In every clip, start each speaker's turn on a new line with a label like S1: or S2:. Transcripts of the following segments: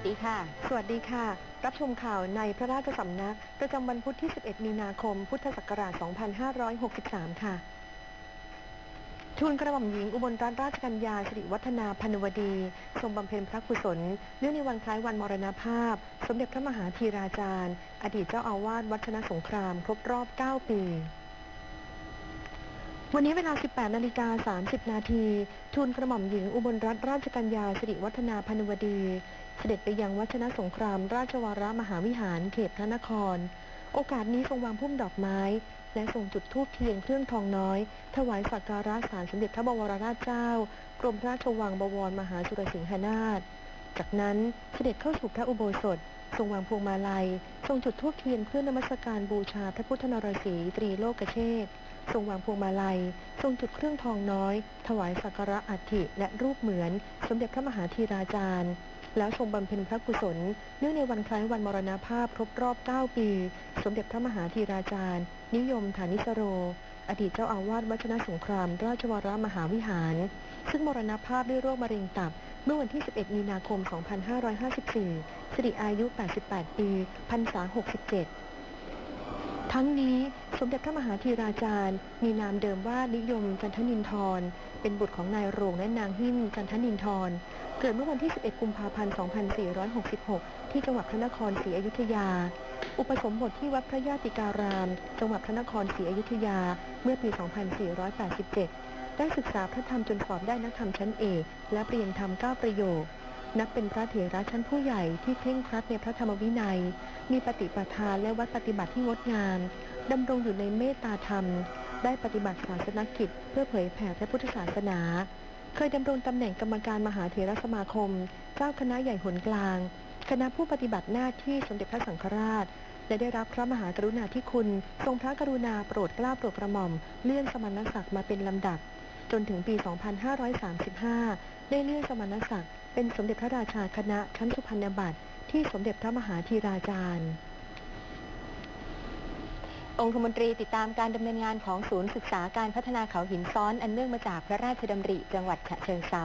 S1: วัสดีค่ะ
S2: สวัสดีค่ะ รับชมข่าวในพระราชสำนัก ประจำวันพุธที่ 11 มีนาคม พุทธศักราช 2563 ค่ะ ทูลกระหม่อมหญิงอุบลรัตนราชกัญญาสิริวัฒนาพนวดี ทรงบำเพ็ญพระกุศล เนื่องในวันคล้ายวันมรณภาพ สมเด็จพระมหาธีราจารย์ อดีตเจ้าอาวาสวัดชนสงคราม ครบรอบ 9 ปีวันนี้เวลา 18 นาฬิกา 30 นาที ทูลกระหม่อมหญิงอุบลรัตนราชกัญญาสิริวัฒนาพนวดี เสด็จไปยังวัชนะสงคราม ราชวรมหาวิหารเขตพระนคร โอกาสนี้ทรงวางพุ่มดอกไม้ และทรงจุดธูปเทียนเครื่องทองน้อย ถวายสักการะสารสมเด็จพระบวรราชเจ้า กรมราชวังบวรมหาสุรสิงหนาถจากนั้นเสด็จเข้าสู่พระอุโบสถ ทรงวางพวงมาลัย ทรงจุดธูปเทียนเพื่อนมัสการบูชาพระพุทธนรสีตรีโลกเชษฐ์ทรงวางพวงมาลัย ทรงจุดเครื่องทองน้อย ถวายสักการะอัฐิและรูปเหมือน สมเด็จพระมหาธีราจารย์ แล้วทรงบำเพ็ญพระกุศล เนื่องในวันคล้ายวันมรณภาพครบรอบ 9 ปี สมเด็จพระมหาธีราจารย์ นิยมฐานิสโร อดีตเจ้าอาวาสวัชนาสงคราม ราชวรมหาวิหาร ซึ่งมรณภาพด้วยโรคมะเร็งตับ เมื่อวันที่ 11 มีนาคม 2554 สิริอายุ 88 ปีพรรษา 67 ทั้งนี้สมเด็จพระมหาธีราจารย์ มีนามเดิมว่านิยมจันทนินทร เป็นบุตรของนายโรงและนางหิ้นจันทนินทร เกิดเมื่อวันที่ 11 กุมภาพันธ์ 2466 ที่จังหวัดพระนครศรีอยุธยา อุปสมบทที่วัดพระญาติการาม จังหวัดพระนครศรีอยุธยา เมื่อปี 2487 ได้ศึกษาพระธรรมจนสอบได้นักธรรมชั้นเอกและเปรียนธรรม9ประโยค นับเป็นพระเถระชั้นผู้ใหญ่ที่เคร่งครัดในพระธรรมวินัย มีปฏิปทาและวัดปฏิบัติที่งดงามดำรงอยู่ในเมตตาธรรม ได้ปฏิบัติศาสนกิจ เพื่อเผยแผ่พระพุทธศาสนา เคยดำรงตำแหน่งกรรมการมหาเถรสมาคม เจ้าคณะใหญ่หนกลาง คณะผู้ปฏิบัติหน้าที่สมเด็จพระสังฆราช และได้รับพระมหากรุณาธิคุณ ทรงพระกรุณาโปรดเกล้าโปรดกระหม่อม เลื่อนสมณศักดิ์มาเป็นลำดับ จนถึงปี 2535 ได้เลื่อนสมณศักดิ์ เป็นสมเด็จพระราชาคณะชั้นสุพรรณบัตรที่สมเด็จพระมหาธีราจารย์
S1: องคมนตรีติดตามการดำเนินงานของศูนย์ศึกษาการพัฒนาเขาหินซ้อนอันเนื่องมาจากพระราชดำริจังหวัดฉะเชิงเทรา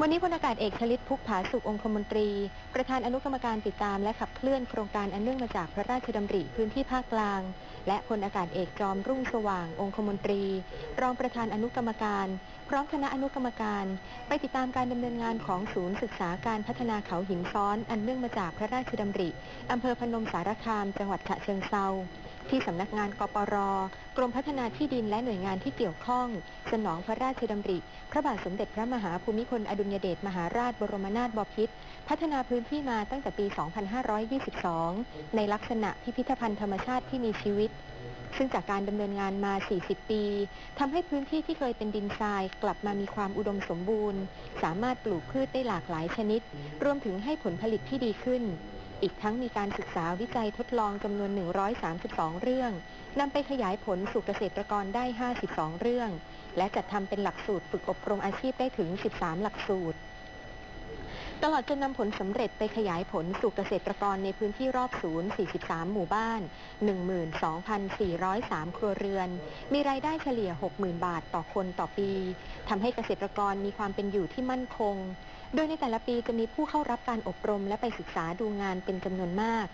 S1: วันนี้พลอากาศเอกชลิตพุกผาสุของคมนตรี ประธานอนุกรรมการติดตามและขับเคลื่อนโครงการอันเนื่องมาจากพระราชดำริพื้นที่ภาคกลาง และพลอากาศเอกจอมรุ่งสว่างองคมนตรี รองประธานอนุกรรมการ พร้อมคณะอนุกรรมการ ไปติดตามการดำเนินงานของศูนย์ศึกษาการพัฒนาเขาหินซ้อน อันเนื่องมาจากพระราชดำริอำเภอพนมสารคาม จังหวัดฉะเชิงเทราที่สำนักงานกปร กรมพัฒนาที่ดินและหน่วยงานที่เกี่ยวข้อง สนองพระราชดำริ พระบาทสมเด็จพระมหาภูมิพลอดุลยเดชมหาราชบรมนาถบพิตรพัฒนาพื้นที่มาตั้งแต่ปี 2522 ในลักษณะพิพิธภัณฑ์ธรรมชาติที่มีชีวิต ซึ่งจากการดำเนินงานมา 40 ปีทำให้พื้นที่ที่เคยเป็นดินทรายกลับมามีความอุดมสมบูรณ์ สามารถปลูกพืชได้หลากหลายชนิด รวมถึงให้ผลผลิตที่ดีขึ้น อีกทั้งมีการศึกษาวิจัยทดลองจำนวน 132 เรื่องนำไปขยายผลสู่เกษตรกรได้ 52 เรื่อง และจัดทำเป็นหลักสูตรฝึกอบรมอาชีพได้ถึง 13 หลักสูตร ตลอดจนนำผลสำเร็จไปขยายผลสู่เกษตรกรในพื้นที่รอบศูนย์ 43 หมู่บ้าน 12,403 ครัวเรือน มีรายได้เฉลี่ย 60,000 บาทต่อคนต่อปี ทำให้เกษตรกรมีความเป็นอยู่ที่มั่นคง โดยในแต่ละปีจะมีผู้เข้ารับการอบรมและไปศึกษาดูงานเป็นจำนวนมาก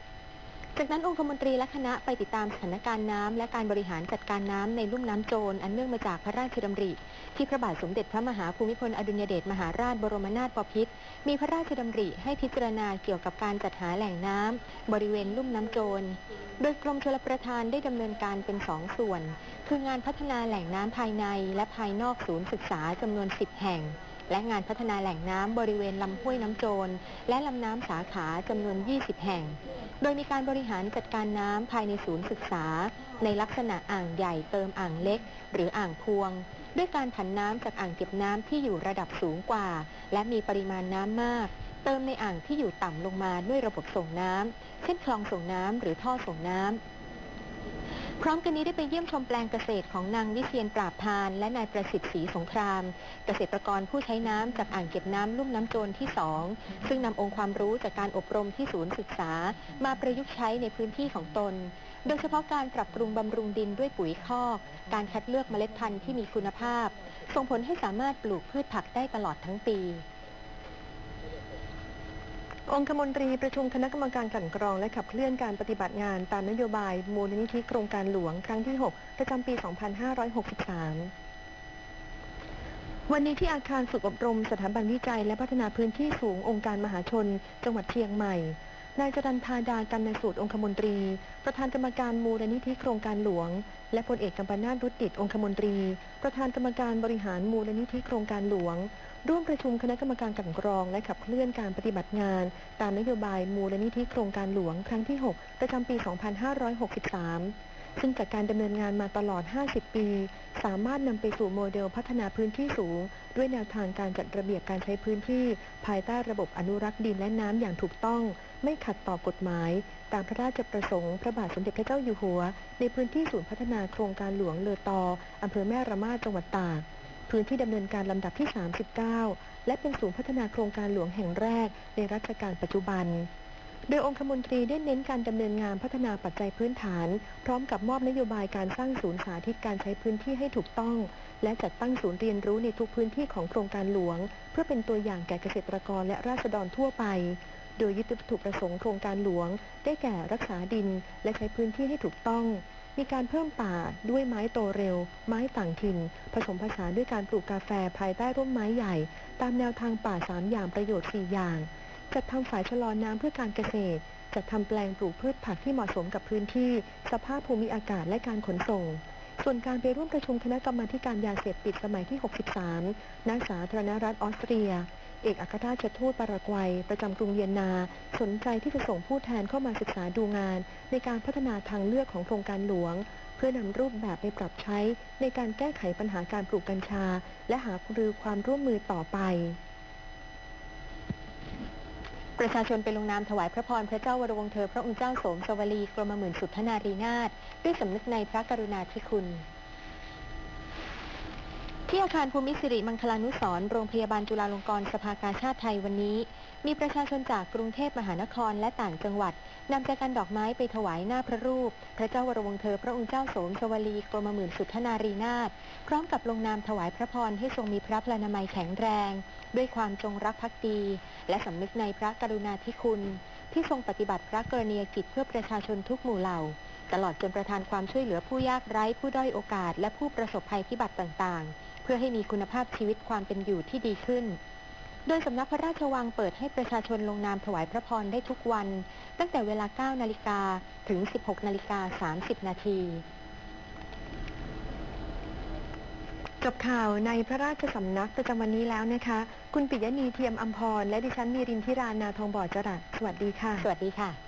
S1: จากนั้นองคมนตรีและคณะไปติดตามสถานการณ์น้ำและการบริหารจัดการน้ำในลุ่มน้ำโจรอันเนื่องมาจากพระราชดำริ ที่พระบาทสมเด็จพระมหาภูมิพลอดุลยเดชมหาราชบรมนาถบพิตรมีพระราชดำริให้พิจารณาเกี่ยวกับการจัดหาแหล่งน้ำบริเวณลุ่มน้ำโจร โดยกรมชลประทานได้ดำเนินการเป็นสองส่วน คืองานพัฒนาแหล่งน้ำภายในและภายนอกศูนย์ศึกษาจำนวน 10 แห่ง และงานพัฒนาแหล่งน้ำบริเวณลำห้วยน้ำโจร และลำน้ำสาขาจำนวน 20 แห่ง โดยมีการบริหารจัดการน้ำภายในศูนย์ศึกษา ในลักษณะอ่างใหญ่เติมอ่างเล็ก หรืออ่างพวง ด้วยการผันน้ำจากอ่างเก็บน้ำที่อยู่ระดับสูงกว่า และมีปริมาณน้ำมาก เติมในอ่างที่อยู่ต่ำลงมาด้วยระบบส่งน้ำเช่นคลองส่งน้ำหรือท่อส่งน้ำ พร้อมกันนี้ได้ไปเยี่ยมชมแปลงเกษตรของนางวิเชียนปราบพาน และนายประสิทธิ์ศรีสงคราม เกษตรกรผู้ใช้น้ำจากอ่างเก็บน้ำลุ่มน้ำโจรที่ 2 ซึ่งนำองค์ความรู้จากการอบรมที่ศูนย์ศึกษา มาประยุกต์ใช้ในพื้นที่ของตน โดยเฉพาะการปรับปรุงบำรุงดินด้วยปุ๋ยคอก การคัดเลือกเมล็ดพันธุ์ที่มีคุณภาพ ส่งผลให้สามารถปลูกพืชผักได้ตลอดทั้งปี
S2: องคมนตรีประชุมคณะกรรมการกันกรองและขับเคลื่อนการปฏิบัติงานตามนโยบายมูลนิธิโครงการหลวงครั้งที่ 6 ประจำปี 2563 วันนี้ที่อาคารฝึกอบรมสถาบันวิจัยและพัฒนาพื้นที่สูงองค์การมหาชน จังหวัดเชียงใหม่ นายจรันพาดากันนสูตรองคมนตรี ประธานกรรมการมูลนิธิโครงการหลวง และพลเอกกัมปนาตรุดดิตองคมนตรี ประธานกรรมการบริหารมูลนิธิโครงการหลวง ร่วมประชุมคณะกรรมการกันกรองและขับเคลื่อนการปฏิบัติงาน ตามนโยบายมูลนิธิโครงการหลวงครั้งที่ 6 ประจำปี 2563 ซึ่งจากการดำเนินงานมาตลอด 50 ปี สามารถนำไปสู่โมเดลพัฒนาพื้นที่สูง ด้วยแนวทางการจัดระเบียบการใช้พื้นที่ ภายใต้ระบบอนุรักษ์ดินและน้ำอย่างถูกต้อง ไม่ขัดต่อกฎหมาย ตามพระราชประสงค์พระบาทสมเด็จพระเจ้าอยู่หัว ในพื้นที่ศูนย์พัฒนาโครงการหลวงเลอตออำเภอแม่ระมาดจังหวัดตากพื้นที่ดำเนินการลำดับที่ 39 และเป็นศูนย์พัฒนาโครงการหลวงแห่งแรกในรัชกาลปัจจุบัน โดยองคมนตรีได้เน้นการดำเนินงานพัฒนาปัจจัยพื้นฐาน พร้อมกับมอบนโยบายการสร้างศูนย์สาธิตการใช้พื้นที่ให้ถูกต้อง และจัดตั้งศูนย์เรียนรู้ในทุกพื้นที่ของโครงการหลวง เพื่อเป็นตัวอย่างแก่เกษตรกรและราษฎรทั่วไป โดยยึดวัตถุประสงค์โครงการหลวง ได้แก่รักษาดิน และใช้พื้นที่ให้ถูกต้อง มีการเพิ่มป่าด้วยไม้โตเร็ว ไม้ต่างถิ่น ผสมผสานด้วยการปลูกกาแฟภายใต้ร่มไม้ใหญ่ ตามแนวทางป่า 3 อย่างประโยชน์ 4 อย่าง จัดทำฝายชะลอน้ำเพื่อการเกษตร จัดทำแปลงปลูกพืชผักที่เหมาะสมกับพื้นที่ สภาพภูมิอากาศและการขนส่ง ส่วนการไปร่วมประชุมคณะกรรมาการยาเสพติดสมัยที่ 63 ณ สาธารณรัฐออสเตรีย เอกอัครราชทูตปารากวัย ประจำกรุงเวียนนา สนใจที่จะส่งผู้แทนเข้ามาศึกษาดูงาน ในการพัฒนาทางเลือกของโครงการหลวง เพื่อนำรูปแบบไปปรับใช้ ในการแก้ไขปัญหาการปลูกกัญชา และหารือความร่วมมือต่อไป
S1: ประชาชนไปลงนามถวายพระพรพระเจ้าวรวงศ์เธอพระองค์เจ้าโสมสวลีกรมหมื่นสุทธนารีนาถด้วยสำนึกในพระกรุณาธิคุณ ที่อาคารภูมิสิริมังคลานุสรณ์โรงพยาบาลจุฬาลงกรณ์สภากาชาติไทยวันนี้ มีประชาชนจากกรุงเทพมหานครและต่างจังหวัดนำใจกันดอกไม้ไปถวายหน้าพระรูป พระเจ้าวรวงเธอพระองค์เจ้าโสมสวลีกรมหมื่นสุทธนารีนาถพร้อมกับลงนามถวายพระพรให้ทรงมีพระพลานามัยแข็งแรง ด้วยความจงรักภักดี และสำนึกในพระกรุณาธิคุณ ที่ทรงปฏิบัติพระกรณียกิจเพื่อประชาชนทุกหมู่เหล่าตลอดจนประทานความช่วยเหลือผู้ยากไร้ผู้ด้อยโอกาส และผู้ประสบภัยพิบัติต่างๆ เพื่อให้มีคุณภาพชีวิตความเป็นอยู่ที่ดีขึ้น โดยสำนักพระราชวังเปิดให้ประชาชนลงนามถวายพระพรได้ทุกวัน ตั้งแต่เวลา 9 นาฬิกาถึง 16 นาฬิกา 30 นาที
S2: จบข่าวในพระราชสำนักประจำวันนี้แล้วนะคะ คุณปิยะนีเทียมอัมพร และดิฉันมีรินทิรานาทองบ่อจรัสสวัสดีค่ะ
S1: สวัสดีค่ะ